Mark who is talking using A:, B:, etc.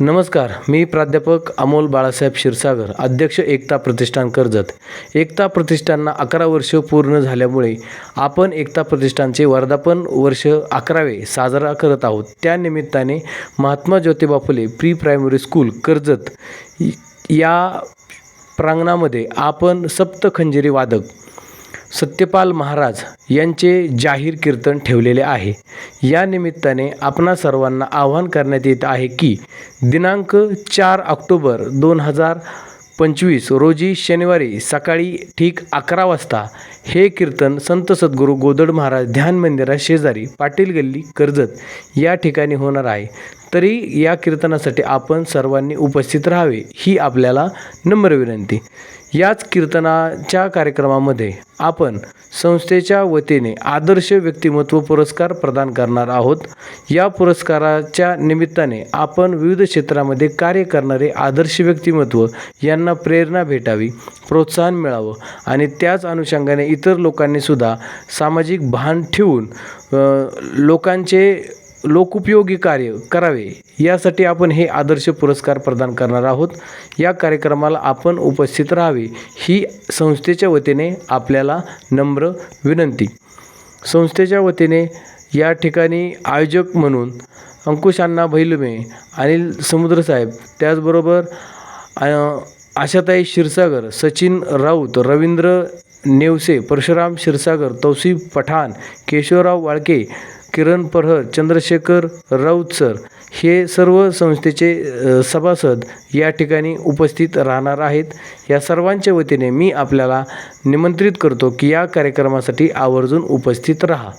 A: नमस्कार मी प्राध्यापक अमोल बाळासाहेब क्षीरसागर अध्यक्ष एकता प्रतिष्ठान कर्जत. एकता प्रतिष्ठानना अकरा वर्ष पूर्ण झाल्यामुळे आपण एकता प्रतिष्ठानचे वर्धापन वर्ष अकरावे साजरा करत आहोत. त्यानिमित्ताने Mahatma Jyotiba Phule pre primary school Karjat या प्रांगणामध्ये आपण सप्तखंजिरी वादक सत्यपाल महाराज यांचे जाहीर कीर्तन ठेवलेले आहे. या निमित्ताने आपणा सर्वांना आवाहन करण्यात येत आहे की दिनांक चार ऑक्टोबर दोन हजार पंचवीस रोजी शनिवारी सकाळी ठीक अकरा वाजता हे कीर्तन संत सद्गुरू गोदड महाराज ध्यान मंदिरा शेजारी पाटील गल्ली कर्जत या ठिकाणी होणार आहे. तरी या कीर्तनासाठी आपण सर्वांनी उपस्थित राहावे ही आपल्याला नम्र विनंती. याच कीर्तनाच्या कार्यक्रमामध्ये आपण संस्थेच्या वतीने आदर्श व्यक्तिमत्व पुरस्कार प्रदान करणार आहोत. या पुरस्काराच्या निमित्ताने आपण विविध क्षेत्रामध्ये कार्य करणारे आदर्श व्यक्तिमत्व यांना प्रेरणा भेटावी प्रोत्साहन मिळावं आणि त्याच अनुषंगाने इतर लोकांनीसुद्धा सामाजिक भान ठेवून लोकांचे लोकोपयोगी कार्य करावे यासाठी आपण हे आदर्श पुरस्कार प्रदान करणार आहोत. या कार्यक्रमाला आपण उपस्थित राहावे ही संस्थेच्या वतीने आपल्याला नम्र विनंती. संस्थेच्या वतीने या ठिकाणी आयोजक म्हणून अंकुश अण्णा भैलुमे अनिल समुद्रसाहेब त्याचबरोबर आशाताई क्षीरसागर सचिन राऊत रवींद्र नेवसे परशुराम क्षीरसागर तौसिफ पठाण केशवराव वाळके किरण परहर चंद्रशेखर राऊत सर हे सर्व संस्थेचे सभासद या ठिकाणी उपस्थित राहणार आहेत. या सर्वांच्या वतीने मी आपल्याला निमंत्रित करतो की या कार्यक्रमासाठी आवर्जून उपस्थित राहा.